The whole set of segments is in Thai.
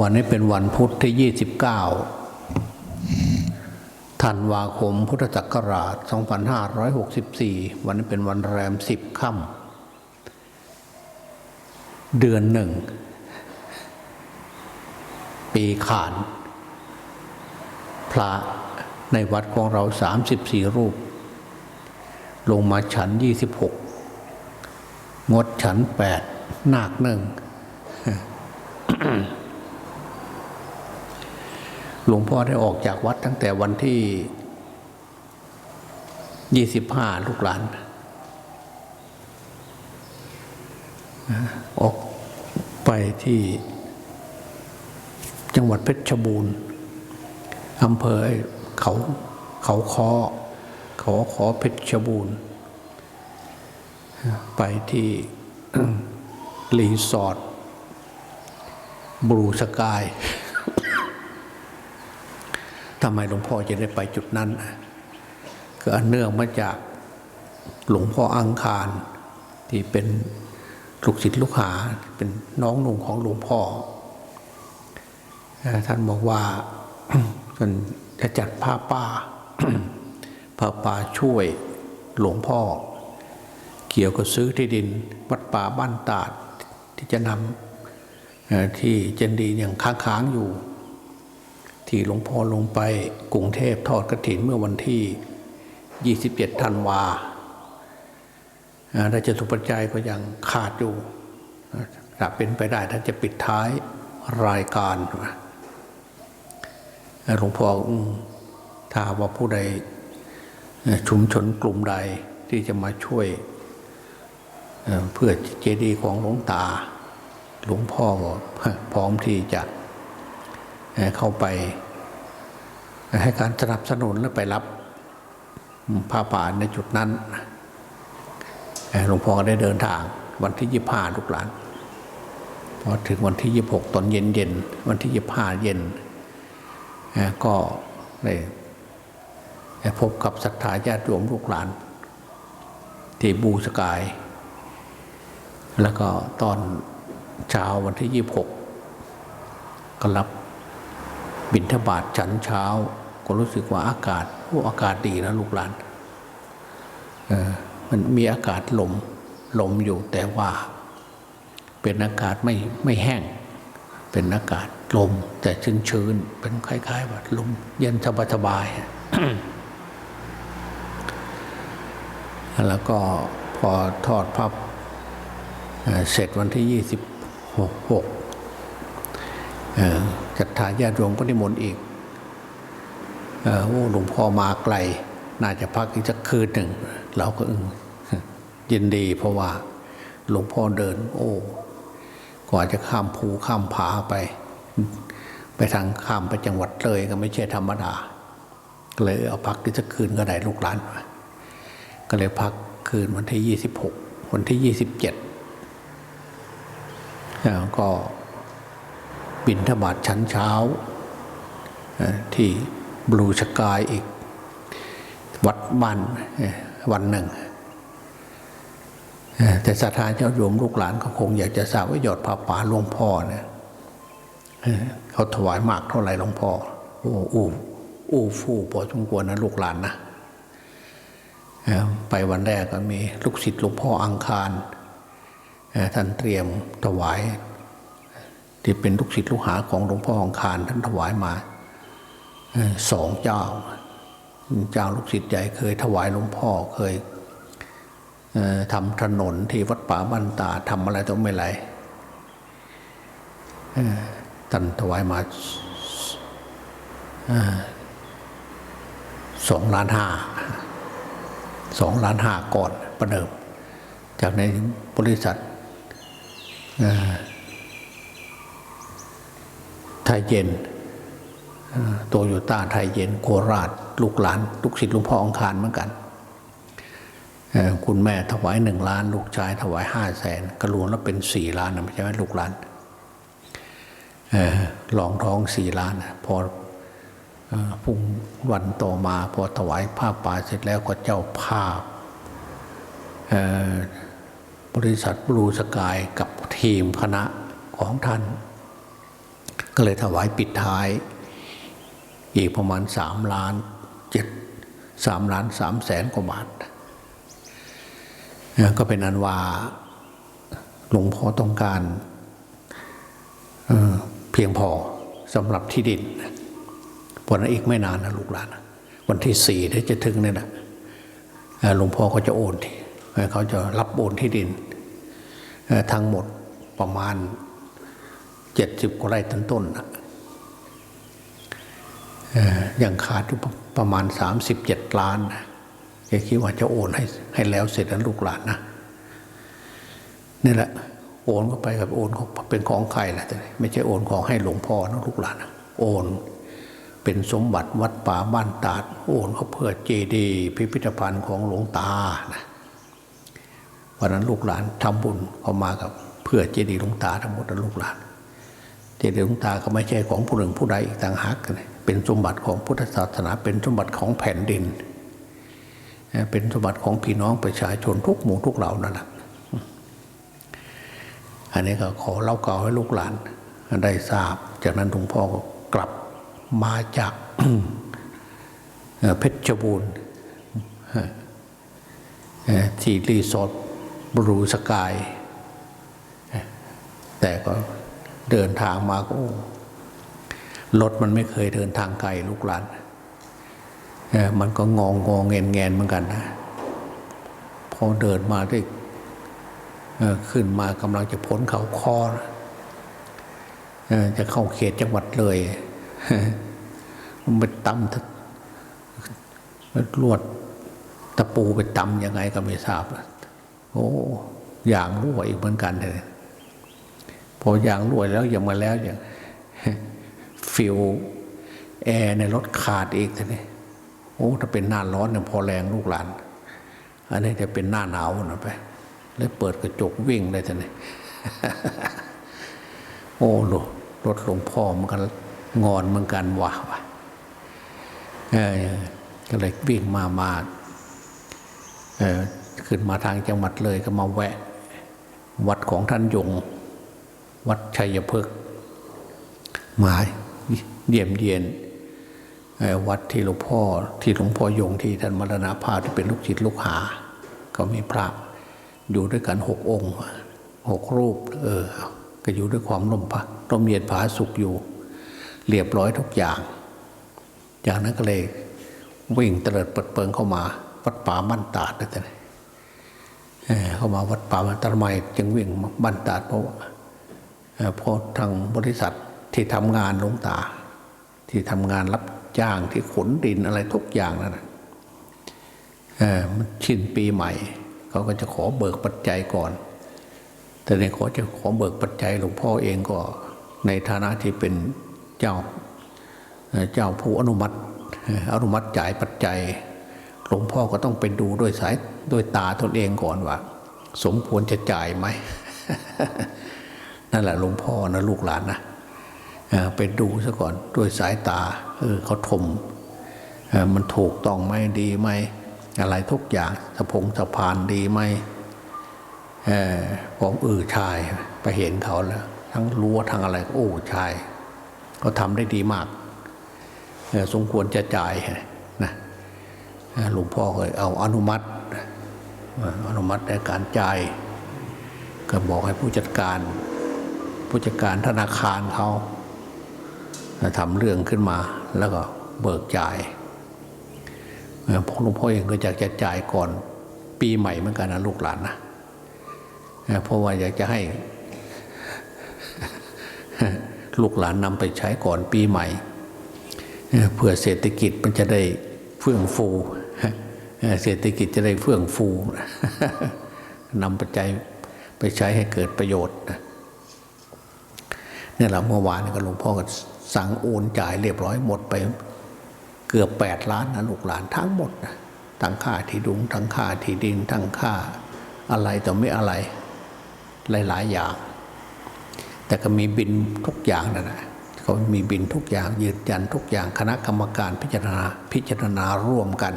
วันนี้เป็นวันพุธที่ 29 ธันวาคมพุทธศักราช 2564 วันนี้เป็นวันแรม 10 ค่ำ เดือนหนึ่ง ปีขาน พระในวัดของเรา 34 รูป ลงมาฉัน 26 งดฉัน 8 นาคหนึ่ง หลวงพ่อได้ออกจากวัดตั้งแต่วันที่ยี่สิบห้าลูกหลานออกไปที่จังหวัดเพชรบูรณ์อำเภอเขาเขาคอเขาขอเพชรบูรณ์ ไปที่รีสอร์ทบรูสกาย ทำไมหลวงพ่อจะได้ไปจุดนั้นก็อันเนื่องมาจากหลวงพ่ออังคารที่เป็นลูกศิษย์ลูกหาเป็นน้องหนุ่งของหลวงพ่อ ท่านบอกว่าท่านจะจัดผ้าป่าผ้าป่าช่วยหลวงพ่อ เกี่ยวกับซื้อที่ดินวัดป่าบ้านตาดที่จะนำที่เจนดีอย่างค้างๆอยู่ ที่หลวงพ่อลงไปกรุงเทพทอดกระถินเมื่อวันที่ 27 ธันวาอ่าได้จตุปัจจัยก็ยังขาดอยู่ถ้าเป็นไปได้ท่านจะปิดท้ายรายการหลวงพ่อถ้าว่าผู้ใดชุมชนกลุ่มใดที่จะมาช่วยเพื่อเจดีย์ของหลวงตา หลวงพ่อพร้อมที่จะ เข้าไป ให้การสนับสนุนและไปรับผ้าป่าในจุดนั้นหลวงพ่อได้เดินทางวันที่ยี่ห้าลูกหลานพอถึงวันที่ยี่หกตอนเย็นเย็นวันที่ยี่ห้าเย็นก็ได้พบกับศรัทธาญาติโยมลูกหลาน ที่บูสกาย แล้วก็ตอนเช้าวันที่ยี่หกก็รับ บินทบาทฉันเช้า ก็รู้สึกว่าอากาศโอ้อากาศดีนะลูกหลานมันมีอากาศลมลมอยู่แต่ว่า เป็นอากาศไม่ไม่แห้ง เป็นอากาศลม แต่ชื้นชื้นเป็นคล้ายๆว่าลมเย็นสบายสบายแล้วก็พอทอดพับเสร็จวันที่ยี่สิบ26 ศรัทธายาลวงพ่ก็นิมนต์อีกโอ้หลวงพ่อมาไกล น่าจะพักอีกสักคืนหนึ่ง เราก็ยินดีเพราะว่าหลวงพ่อเดิน โอ้กว่าจะข้ามภูข้ามผาไป ไปทางข้ามไปจังหวัดเลยก็ไม่ใช่ธรรมดาก็เลยเอาพักที่สักคืนก็ได้ลูกหลานก็เลยพักคืนวันที่ยี่สิบหกวันที่ยี่สิบเจ็ดแล้วก็ บินธบาตชั้นเช้า ที่บลูชกายอีก วัดมันวันหนึ่ง แต่ศรัทธาเจ้าโยมลูกหลานก็คงอยากจะทราบว่าหยอดผ้าป่าหลวงพ่อเนี่ยเขาถวายมากเท่าไหร่หลวงพ่อโอ้อู้อู้ฟู่พอสมควรนะลูกหลานนะไปวันแรกก็มีลูกศิษย์หลวงพ่ออังคารท่านเตรียมถวาย ที่เป็นลูกศิษย์ลูกหาของหลวงพ่อของคารท่านถวายมาสองเจ้า เจ้าลูกศิษย์ใหญ่เคยถวายหลวงพ่อเคยทำถนนที่วัดป่าบ้านตาทำอะไรต้องไม่ไรท่านถวายมาสองล้านห้าสองล้านห้าก่อนประเดิม จากในบริษัท ไทยเย็นโตโยต้าไทยเย็นโคราช ลูกหลาน ลูกศิษย์ลุงพ่อองคารเหมือนกัน คุณแม่ถวายหนึ่งล้าน ลูกชายถวายห้าแสนก็รวมแล้วเป็นสี่ล้านนะไม่ใช่ไหมลูกหลานเอ่อลองท้องสี่ล้าน พอพุ่งวันต่อมาพอถวายผ้าป่าเสร็จแล้วก็เจ้าภาพบริษัทบลูสกายกับทีมคณะของท่าน ก็เลยถวายปิดท้าย อีกประมาณสามล้านเจ็ดสามล้านสามแสนกว่าบาท ก็เป็นอันว่าหลวงพ่อต้องการเเพียงพอสำหรับที่ดินเพราะนั้นอีกไม่นานนะลูกหลานวันที่สี่เดี๋ยวจะถึงเนี่ยนะหลวงพ่อก็จะโอนที่เขาจะรับโอนที่ดินทั้งหมดประมาณ เจ็ดสิบกว่าไร่ต้นๆนะเอ่อยังขาดอยู่ประมาณ37ล้านนะแกคิดว่าจะโอนให้ให้แล้วเสร็จนั้นลูกหลานนะนี่แหละโอนเข้าไปกับโอนเขาเป็นของใครนะแต่ไม่ใช่โอนของให้หลวงพ่อนะลูกหลานนะโอนเป็นสมบัติวัดป่าบ้านตาดโอนเขาเพื่อเจดีพิพิธภัณฑ์ของหลวงตานะวันนั้นลูกหลานทำบุญเขามากับเพื่อเจดีหลวงตาทั้งหมดนะลูกหลาน เจดีย์หลวงตาก็ไม่ใช่ของผู้หนึ่งผู้ใดอีกต่างหากเป็นสมบัติของพุทธศาสนา เป็นสมบัติของแผ่นดิน เป็นสมบัติของพี่น้องประชาชนทุกหมู่ทุกเหล่านั่นแหละอันนี้ก็ขอเล่าเก่าให้ลูกหลานได้ทราบ จากนั้นหลวงพ่อก็กลับมาจากเพชรบูรณ์ที่รีสอร์ทบรูสกาย แต่ก็ เดินทางมาก็รถมันไม่เคยเดินทางไกลลูกหลานมันก็งองงองเงนเงนเหมือนกันนะพอเดินมาได้ขึ้นมากำลังจะพ้นเขาคอจะเข้าเขตจังหวัดเลยมันไปตำทะลวดตะปูไปตำยังไงก็ไม่ทราบ โอ้อย่างรั่วอีกเหมือนกันเลย พอยางรั่วแล้วอยังมาแล้วอย่างฟิวแอร์ในรถขาดอีกทีนี้โอ้ถ้าเป็นหน้าร้อนเนี่ยพอแรงลูกหลาน อันนี้จะเป็นหน้าหนาวนะไปเลยเปิดกระจกวิ่งเลยทีนี้โอ้โหรถหลวงพ่อมันกันงอนเหมือนกันว่ะว่ะเออก็เลยวิ่งมามาเออขึ้นมาทางจังหวัดเลยก็มาแวะ วัดของท่านยง วัดชัยพฤกษ์มาเยี่ยมเยียนเอ่อวัดที่หลวงพ่อที่หลวงพ่อยงที่ท่านมรณภาพที่เป็นลูกศิษย์ลูกหา ก็มีพระอยู่ด้วยกันหกองค์หกรูป เออ ก็อยู่ด้วยความร่มพระร่มเย็นผาสุขอยู่ เรียบร้อยทุกอย่าง จากนั้นก็เลยวิ่งเตลิดเปิดเปิงเข้ามา วัดป่ามั่นตาดนั่นเองเอ่อเข้ามาวัดป่ามันตรไมยจึงวิ่งมาบ้านตาดเพราะว่า เอ่อเพราะทางบริษัทที่ทำงานหลวงตา ที่ทำงานรับจ้างที่ขนดินอะไรทุกอย่างนั่นมันชินปีใหม่ เขาก็จะขอเบิกปัจจัยก่อน แต่ในขอจะขอเบิกปัจจัยหลวงพ่อเองก็ในฐานะที่เป็นเจ้าเจ้าผู้อนุมัติอนุมัติจ่ายปัจจัย หลวงพ่อก็ต้องไปดูด้วยสายด้วยตาตนเองก่อนว่า สมควรจะจ่ายไหม นั่นแหละหลวงพ่อนะลูกหลานนะไปดูซะก่อนด้วยสายตาเออเขาถมมันถูกต้องไหมดีไหมอะไรทุกอย่างสะพงสะพานดีไหมผมเออชายไปเห็นเขาแล้ว ทั้งรั้วทั้งอะไรโอ้ชายเขาทำได้ดีมากสมควรจะจ่ายนะหลวงพ่อก็เอาอนุมัติอนุมัติในการจ่ายก็บอกให้ผู้จัดการ ผู้จัดการธนาคารเขาทำเรื่องขึ้นมาแล้วก็เบิกจ่ายพวกหลวงพ่อเองก็อยากจะจ่ายก่อนปีใหม่เหมือนกันนะลูกหลานนะเพราะว่าอยากจะให้ ลูกหลานนำไปใช้ก่อนปีใหม่ เพื่อเศรษฐกิจมันจะได้เฟื่องฟู เศรษฐกิจจะได้เฟื่องฟูนำปัจจัยไปใช้ให้เกิดประโยชน์เนี่ยเราเมื่อวานก็หลวงพ่อก็สั่งโอนจ่ายเรียบร้อยหมดไป เกือบแปดล้านนะลูกหลานทั้งหมดนะทั้งค่าที่ดุงทั้งค่าที่ดินทั้งค่าอะไรต่อไม่อะไรหลาย ๆ อย่าง แต่ก็มีบินทุกอย่างนะนะเขามีบินทุกอย่างยืนยันทุกอย่างคณะกรรมการพิจารณาพิจารณาร่วมกัน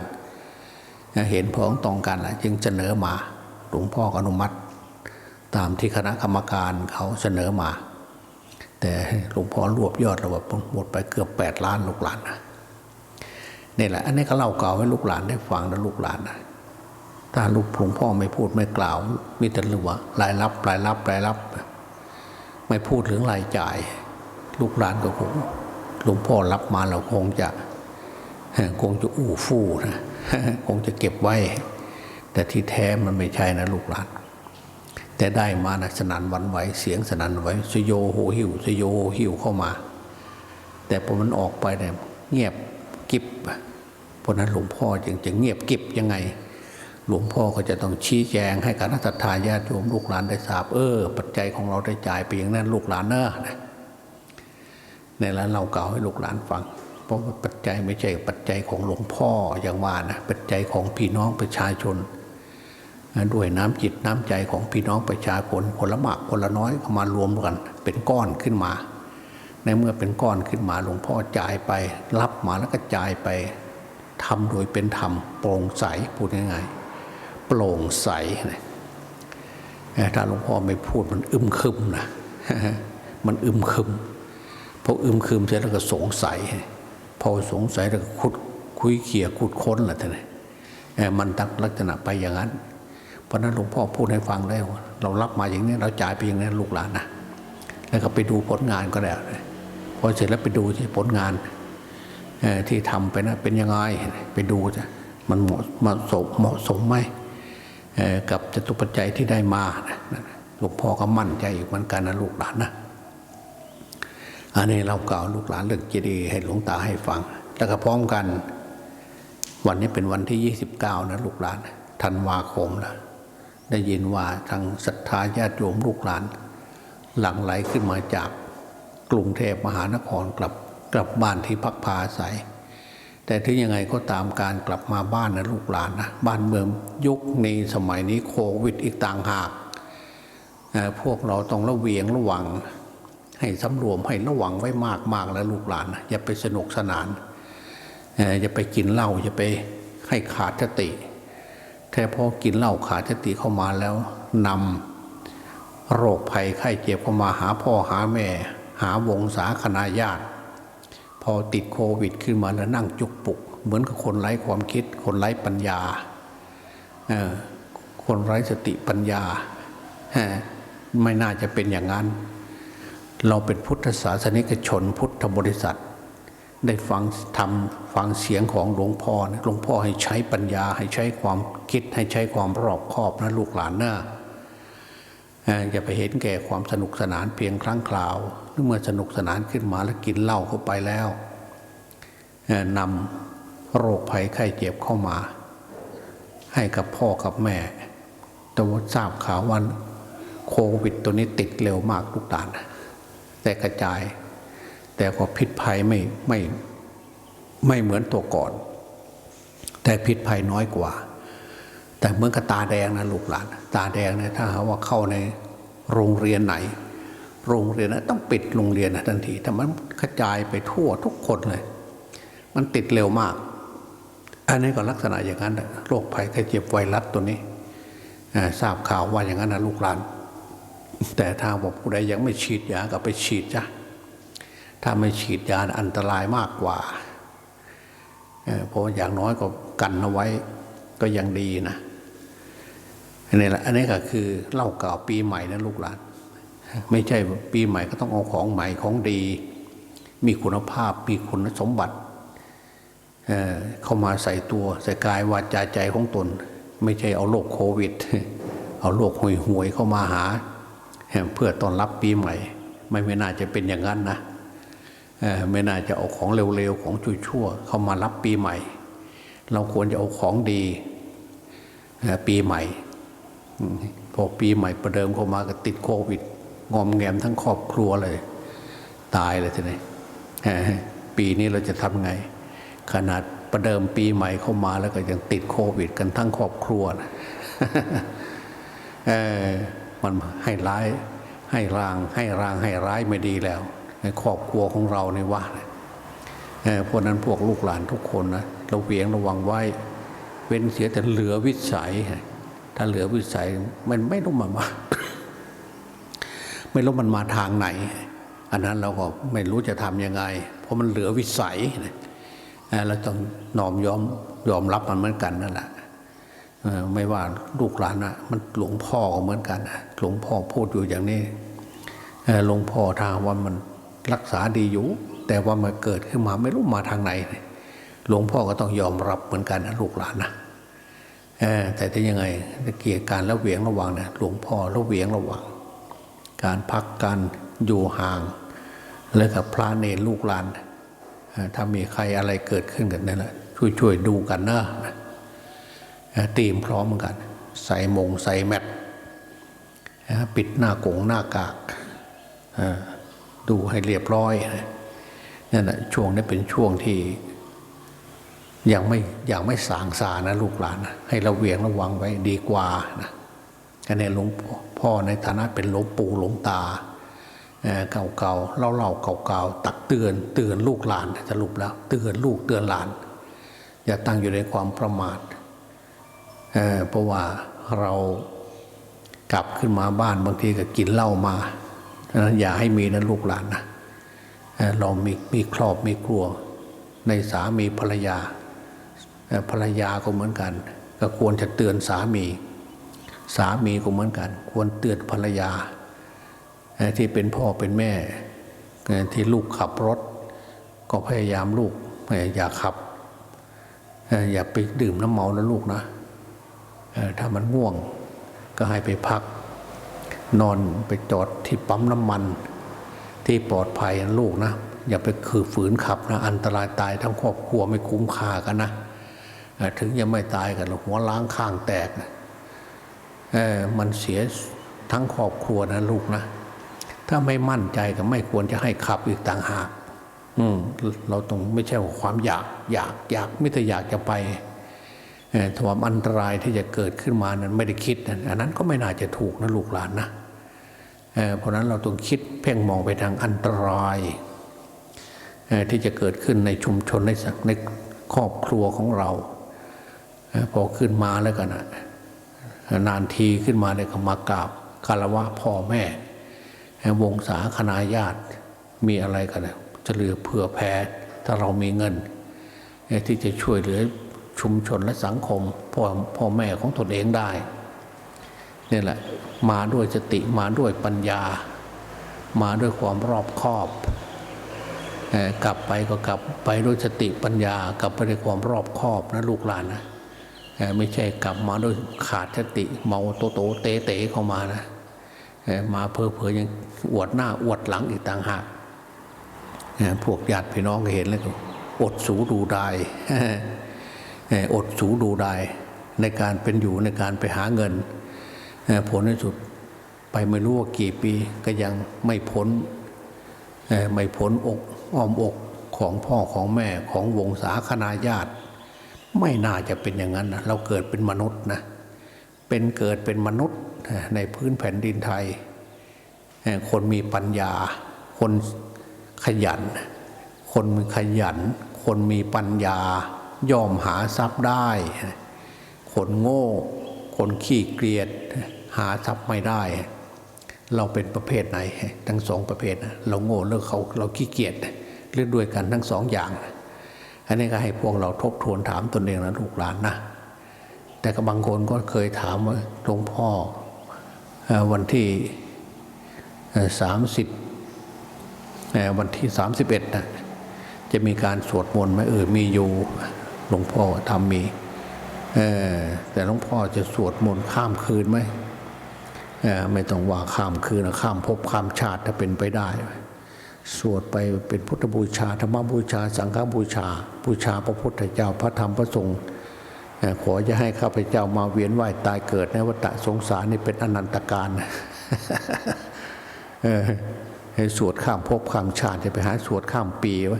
เห็นพ้องตรงกันแล้วจึงเสนอมาหลวงพ่ออนุมัติ ตามที่คณะกรรมการเขาเสนอมา แต่หลวงพ่อรวบยอดระบบหมดไปเกือบแปดล้านลูกหลานนะนี่แหละ อันนี้ก็เล่าเก่าให้ลูกหลานได้ฟังนะลูกหลานนะถ้าลูกหลวงพ่อไม่พูดไม่กล่าวมีแต่เรื่องว่ารายรับรายรับรายรับ ไม่พูดถึงรายจ่าย ลูกหลานก็คงหลวงพ่อรับมาเราคงจะคงจะอู้ฟู่นะคงจะเก็บไว้ แต่ที่แท้มันไม่ใช่นะลูกหลาน แต่ได้มานะสนันวันไหวเสียงสนันไหวสยโยโหหิวสยโยโหหิวเข้ามา แต่พอมันออกไปเนี่ยเงียบกิบเพราะนั้นหลวงพ่อจึงจะเงียบกิบยังไง หลวงพ่อก็จะต้องชี้แจงให้กับนักทาญาติโยมลูกหลานได้ทราบเออ ปัจจัยของเราได้จ่ายไปอย่างนั้นลูกหลานเนอะนะในแล้วเราเก่าให้ลูกหลานฟัง เพราะปัจจัยไม่ใช่ปัจจัยของหลวงพ่ออย่างว่านะปัจจัยของพี่น้องประชาชน ด้วยน้ำจิตน้ำใจของพี่น้องประชาชนคนละมากคนละน้อยเขามารวมกัน เป็นก้อนขึ้นมา ในเมื่อเป็นก้อนขึ้นมาหลวงพ่อจ่ายไป รับมาแล้วก็จ่ายไปทำโดยเป็นธรรมโปร่งใสพูดง่ายๆโปร่งใสนะถ้าหลวงพ่อไม่พูดมันอึมครึมนะมันอึมครึมพออึมครึมเสร็จแล้วก็สงสัย พอสงสัยแล้วก็คุดคุยเขี่ยคุดค้นแหละท่านมันตักลักษณะไปอย่างนั้น ราะนั้นหลวงพ่อพูดให้ฟังแล้ว เรารับมาอย่างนี้เราจ่ายไปอย่างนี้ลูกหลานนะแล้วก็ไปดูผลงานก็ได้พอเสร็จแล้วไปดูที่ผลงานที่ทำไปนะเป็นยังไงไปดูจ้ะมันเหมาะมาสมเหมาะสมไหมกับจตุปัจจัยที่ได้มาหลวงพ่อก็มั่นใจอยู่เหมือนกันนะลูกหลานนะอันนี้เรากล่าวลูกหลานเรื่องเจดีย์ให้หลวงตาให้ฟัง แล้วก็พร้อมกัน วันนี้เป็นวันที่ 29 นะลูกหลานธันวาคมแล้ว ได้ยินว่าทางศรัทธาญาติโยมลูกหลาน หลั่งไหลขึ้นมาจากกรุงเทพมหานครกลับกลับบ้านที่พักพาอาศัย แต่ถึงยังไงก็ตามการกลับมาบ้านนะลูกหลานนะบ้านเมืองยุคนี้สมัยนี้โควิดอีกต่างหาก พวกเราต้องระเวียงระวัง ให้สำรวมให้ระวังไว้มากมากแล้วลูกหลานนะอย่าไปสนุกสนานอย่าไปกินเหล้าอย่าไปให้ขาดสติ แค่พอกินเหล้าขาดสติเข้ามาแล้วนำโรคภัยไข้เจ็บเข้ามาหาพ่อหาแม่ หาวงศาคณาญาติ พอติดโควิดขึ้นมาแล้วนั่งจุกปุก เหมือนกับคนไร้ความคิด คนไร้ปัญญา คนไร้สติปัญญา ไม่น่าจะเป็นอย่างนั้น เราเป็นพุทธศาสนิกชนพุทธบริษัท ได้ฟังทำฟังเสียงของหลวงพ่อนะหลวงพ่อให้ใช้ปัญญา ให้ใช้ความคิดให้ใช้ความรอบคอบนะลูกหลานนะเอ่ย่าไปเห็นแก่ความสนุกสนานเพียงครั้งคราวเมื่อสนุกสนานขึ้นมาแล้วกินเหล้าเข้าไปแล้วนำโรคภัยไข้เจ็บเข้ามา ให้กับพ่อกับแม่แต่ว่าทราบข่าวว่าโควิดตัวนี้ติดเร็วมากทุกดาน แต่กระจาย แต่ก็พิษภัยไม่ไม่ไม่เหมือนตัวก่อน แต่พิษภัยน้อยกว่า แต่เหมือนกับตาแดงนะลูกหลาน ตาแดงเนี่ยถ้าหาว่าเข้าในโรงเรียนไหน โรงเรียนนะต้องปิดโรงเรียนนะทันทีถ้ามันกระจายไปทั่วทุกคนเลย มันติดเร็วมาก อันนี้ก็ลักษณะอย่างนั้นโรคภัยไข้เจ็บไวรัสตัวนี้ทราบข่าวว่าอย่างนั้นนะลูกหลาน แต่ถ้าบอกผู้ใดยังไม่ฉีดยาก็ไปฉีดจ้ะ ถ้าไม่ฉีดยาอันตรายมากกว่าเพราะอย่างน้อยก็กันเอาไว้ก็ยังดีนะนนี้แหละอันนี้ก็คือเล่าเก่าปีใหม่นะลูกหลาน ไม่ใช่ปีใหม่ก็ต้องเอาของใหม่ของดี มีคุณภาพมีคุณสมบัติเเข้ามาใส่ตัวใส่กายวาจาใจของตน ไม่ใช่เอาโรคโควิด เอาโรคห่วยๆเข้ามาหา เพื่อต้อนรับปีใหม่ ไม่ไม่น่าจะเป็นอย่างนั้นนะ ไม่น่าจะเอาของเร็วๆของชั่วๆเข้ามารับปีใหม่ เราควรจะเอาของดีปีใหม่พอปีใหม่ประเดิมเข้ามาก็ติดโควิด งอมแงมทั้งครอบครัวเลย ตายเลยทีนี้ปีนี้เราจะทำไง ขนาดประเดิมปีใหม่เข้ามาแล้วก็ยังติดโควิด กันทั้งครอบครัวนะมันให้ร้ายให้รางให้รางให้ร้ายไม่ดีแล้ว ครอบครัวของเราในว่าเพราะนั้นพวกลูกหลานทุกคนนะเราเวียงระวังไว้ เว้นเสียแต่เหลือวิสัย ถ้าเหลือวิสัยมันไม่รู้มามาไม่รู้มันมาทางไหน อันนั้นเราก็ไม่รู้จะทำยังไง เพราะมันเหลือวิสัยเราต้องนอมยอมยอมรับมันเหมือนกันนั่นแหละไม่ว่าลูกหลานนะมันหลวงพ่อก็เหมือนกันนะหลวงพ่อพูดอยู่อย่างนี้หลวงพ่อทางว่ามัน รักษาดีอยู่ แต่ว่ามันเกิดขึ้นมาไม่รู้มาทางไหน หลวงพ่อก็ต้องยอมรับเหมือนกันนะลูกหลานนะแต่จะยังไงเกี่ยวกับการละเวียงระวังนะหลวงพ่อละเวียงระวัง การพักการอยู่ห่าง แล้วกับพระเนรลูกหลาน ถ้ามีใครอะไรเกิดขึ้นกันนั่นแหละช่วยช่วยดูกันนะเอ่อเตรียมพร้อมกัน ใส่มงใส่แมทปิดหน้ากงหน้ากากอ่อ ดูให้เรียบร้อยนั่นแหละช่วงนี้เป็นช่วงที่ ยังไม่ยังไม่สางสานะลูกหลานนะให้เราเวียงระวังไว้ดีกว่านะอันนี้หลวงพ่อในฐานะเป็นหลวงปู่หลวงตาเอ่อเก่าๆเล่าเล่าๆเก่าๆตักเตือนเตือนลูกหลานสรุปแล้ว เตือนลูกเตือนหลาน อย่าตั้งอยู่ในความประมาทเเพราะว่าเรากลับขึ้นมาบ้านบางทีก็กินเหล้ามา อย่าให้มีนะลูกหลานนะเรามีมีครอบมีครัว ในสามีภรรยาภรรยาก็เหมือนกัน ก็ควรจะเตือนสามี สามีก็เหมือนกัน ควรเตือนภรรยา ที่เป็นพ่อเป็นแม่ ที่ลูกขับรถ ก็พยายามลูกอย่าขับ อย่าไปดื่มน้ำเมานะลูกนะถ้ามันง่วงก็ให้ไปพัก นอนไปจอดที่ปั๊มน้ำมัน ที่ปลอดภัยนะลูกนะ อย่าไปคือฝืนขับนะ อันตรายตายทั้งครอบครัวไม่คุ้มค่ากันนะ ถึงยังไม่ตายกันหรอกหัวล้างข้างแตกนะมันเสียทั้งครอบครัวนะลูกนะ ถ้าไม่มั่นใจก็ไม่ควรจะให้ขับอีกต่างหาก อืมเราต้องไม่ใช่ว่าความอยาก อยากอยากไม่แต่อยากจะไป เอ่อถ้าว่าอันตรายที่จะเกิดขึ้นมานั้นไม่ได้คิดอันนั้นก็ไม่น่าจะถูกนะลูกหลานนะเพราะนั้นเราต้องคิดเพ่งมองไปทางอันตราย ที่จะเกิดขึ้นในชุมชนในสังในครอบครัวของเรา พอขึ้นมาแล้วกันนะนานทีขึ้นมาเลยก็มากราบคารวะพ่อแม่ วงศาคณาญาติมีอะไรกันจะเหลือเผื่อแผ่ถ้าเรามีเงิน ที่จะช่วยเหลือ ชุมชนและสังคมพ่อพ่อแม่ของตนเองได้นี่แหละมาด้วยสติมาด้วยปัญญา มาด้วยความรอบคอบกลับไปก็กลับไปด้วยสติปัญญากลับไปด้วยความรอบคอบนะลูกหลานนะไม่ใช่กลับมาด้วยขาดสติเมาโตโตเตเตเข้ามานะมาเพอเพอยังอวดหน้าอวดหลังอีกต่างหากพวกญาติพี่น้องเห็นแล้วก็อดสูดูได้ อดสูดูได้ในการเป็นอยู่ในการไปหาเงิน ผลในสุดไปไม่รู้ว่ากี่ปีก็ยังไม่พ้นไม่พ้นอกอ้อมอกของพ่อของแม่ของวงศาคณาญาติ ไม่น่าจะเป็นอย่างนั้นนะเราเกิดเป็นมนุษย์นะเป็นเกิดเป็นมนุษย์ในพื้นแผ่นดินไทย คนมีปัญญา คนขยัน คนมีขยัน คนมีปัญญา ย่อมหาทรัพย์ได้ คนโง่ คนขี้เกียจหาทรัพย์ไม่ได้ เราเป็นประเภทไหน ทั้งสองประเภทนะเราโง่หรือเขาเราขี้เกียจหรือด้วยกันทั้งสองอย่าง อันนี้ก็ให้พวกเราทบทวนถามตนเองนะลูกหลานนะแต่ก็บางคนก็เคยถามว่าหลวงพ่อวันที่สามสิบวันที่สามสิบเอ็ดนะจะมีการสวดมนต์ไหมเออมีอยู่ หลวงพ่อทำมีแต่หลวงพ่อจะสวดมนต์ข้ามคืนไหมไม่ต้องว่าข้ามคืนนะข้ามภพข้ามชาติถ้าเป็นไปได้ สวดไปเป็นพุทธบูชาธรรมบูชา สังฆบูชา บูชาพระพุทธเจ้าพระธรรมพระสงฆ์ขอจะให้ข้าพเจ้ามาเวียนว่ายตายเกิดในวัฏสงสารนี่เป็นอนันตการให้สวดข้ามภพข้ามชาติจะไปหาสวดข้ามปีไว้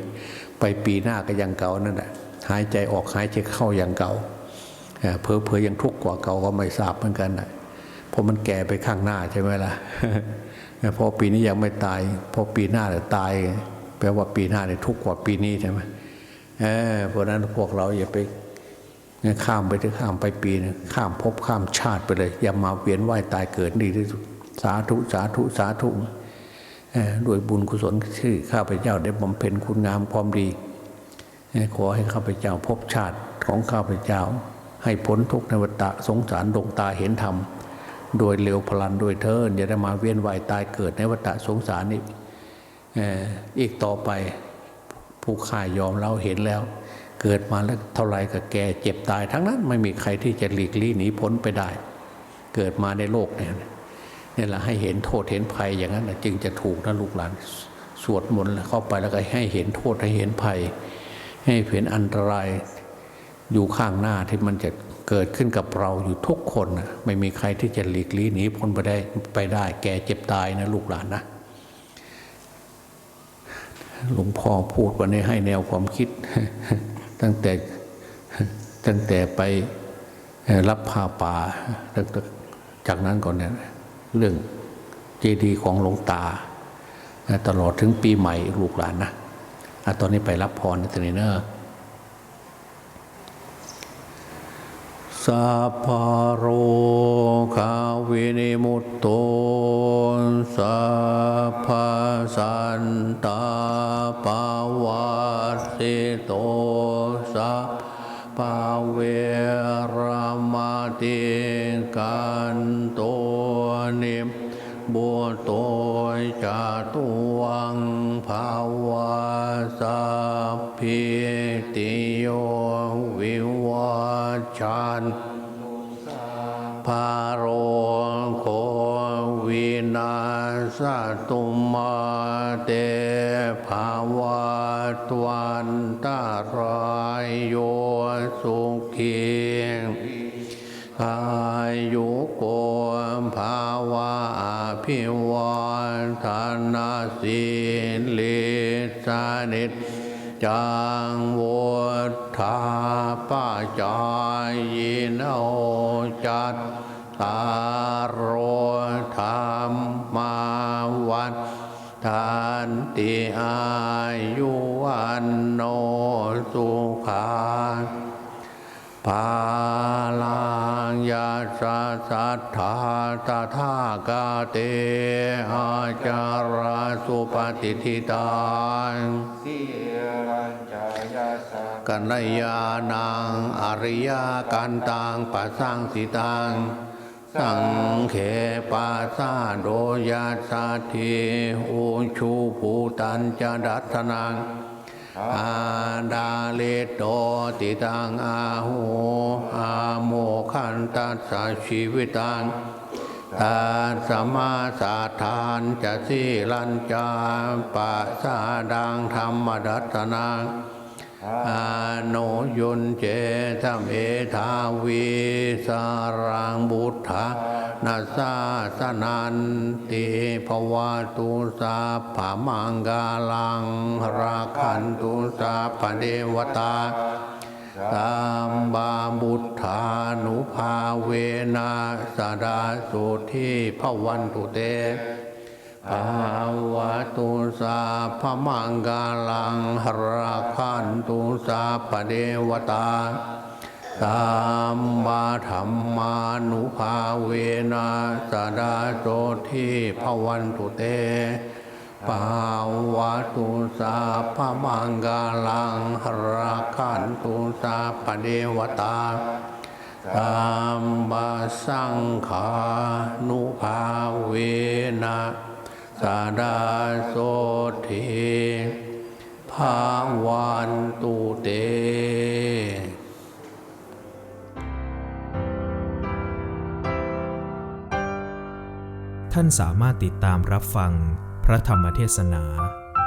ไปปีหน้าก็ยังเก่านั่นแหละ หายใจออกหายใจเข้าอย่างเก่าเพอเพอยังทุกข์กว่าเก่าก็ไม่ทราบเหมือนกันนะเพราะมันแก่ไปข้างหน้าใช่ไหมล่ะพอปีนี้ยังไม่ตาย พอปีหน้าจะตาย แปลว่าปีหน้าเนี่ยทุกข์กว่าปีนี้ใช่ไหมเออเพราะนั้นพวกเราอย่าไปข้ามไปถึงข้ามไปปีนึงข้ามภพข้ามชาติไปเลย อย่ามาเวียนว่ายตายเกิดดีที่สุดสาธุสาธุสาธุด้วยบุญกุศลที่ข้าพเจ้าได้บำเพ็ญคุณงามความดี ขอให้ข้าพเจ้าพบชาติของข้าพเจ้า ให้พ้นทุกข์ในวัฏสงสารดวงตาเห็นธรรมโดยเร็วพลันโดยเทินอย่าได้มาเวียนว่ายตายเกิดในวัฏสงสารนี้เอ่ออีกต่อไปผู้ข่ายยอมเราเห็นแล้ว เกิดมาแล้วเท่าไรก็แก่เจ็บตาย ทั้งนั้นไม่มีใครที่จะหลีกลี่หนีพ้นไปได้ เกิดมาในโลกเนี่ยนี่แหละให้เห็นโทษเห็นภัยอย่างนั้นจึงจะถูกนะลูกหลานสวดมนต์เข้าไปแล้วก็ให้เห็นโทษให้เห็นภัย ให้เห็นอันตรายอยู่ข้างหน้าที่มันจะเกิดขึ้นกับเราอยู่ทุกคนนะไม่มีใครที่จะหลีกลี่หนีพ้นไปได้ไปได้ แก่เจ็บตายนะลูกหลานนะหลวงพ่อพูดวันนี้ให้แนวความคิด ตั้งแต่ตั้งแต่ไปรับผ้าป่าจากนั้นก่อนเนี่ยเรื่องเจดีย์ของหลวงตา ตลอดถึงปีใหม่ลูกหลานนะ อตอนนี้ไปรับพรนะตนีเนอะสัพพโรคาวินิมุตโตสัพพสันตาปาวาสิโตสัพพเวรามาติกันโตนิมบัวโตจตุวัง สัพพิติโยวิวัชชันพาโรโควินาสตุมาเตภาวะตวันตาราย นิจจังวุฒาปจายโนจัตตารโรธรรมาวัฏทานติอายุวันโนสุขาภา สะสัทธาตถากาเตอาจาราสุปฏิทิตาสิรัญจายาสังกัญญาณังอริยกันตังปัสสังสิตังสังเขปาสาโดยาสาธิอุชูภูตัญจดัตนัง อาดาเลโตติตังอาหูอาโมคันตัสสะชีวิตังตาสมาสาทานจะสิลัญจาปะสาดังธรรมดัตนาง อาโนยุนเจธรรมเอทาวีสารังบุตธานาสาสนันติภวาตุสาผามังกาลังราคันตุสาปเดวตาตามบาบุตธานุภาเวนะสดาสุทีพวันตุเต ภาวะตุสาพมังกาลังหราคันตุสาปเดวตาตามมาธรรมานุภาเวนะสดาโสทีพวันตุเตภาวะตุสาพมังกาลังหราคันตุสาปเดวตาตามบาสังขานุภาเวนะ สาดาโสทีภาวันตุเตท่านสามารถติดตามรับฟังพระธรรมเทศนา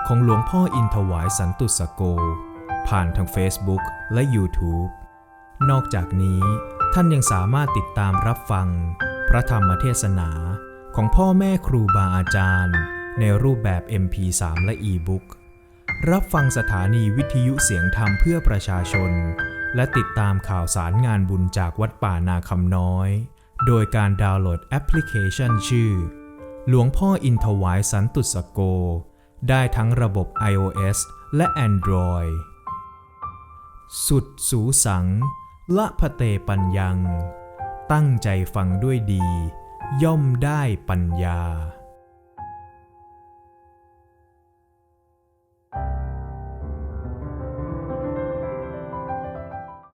ของหลวงพ่ออินถวายสันตุสโก ผ่านทาง Facebook และ YouTube นอกจากนี้ท่านยังสามารถติดตามรับฟัง พระธรรมเทศนา ของพ่อแม่ครูบาอาจารย์ ในรูปแบบ MP3 และ E-Book รับฟังสถานีวิทยุเสียงธรรมเพื่อประชาชน และติดตามข่าวสารงานบุญจากวัดป่านาคำน้อย โดยการดาวน์โหลดแอปพลิเคชันชื่อ หลวงพ่ออินถวายสันตุสโก ได้ทั้งระบบ iOS และ Android สุดสูสัง ละพะเตปัญญัง ตั้งใจฟังด้วยดี ย่อมได้ปัญญา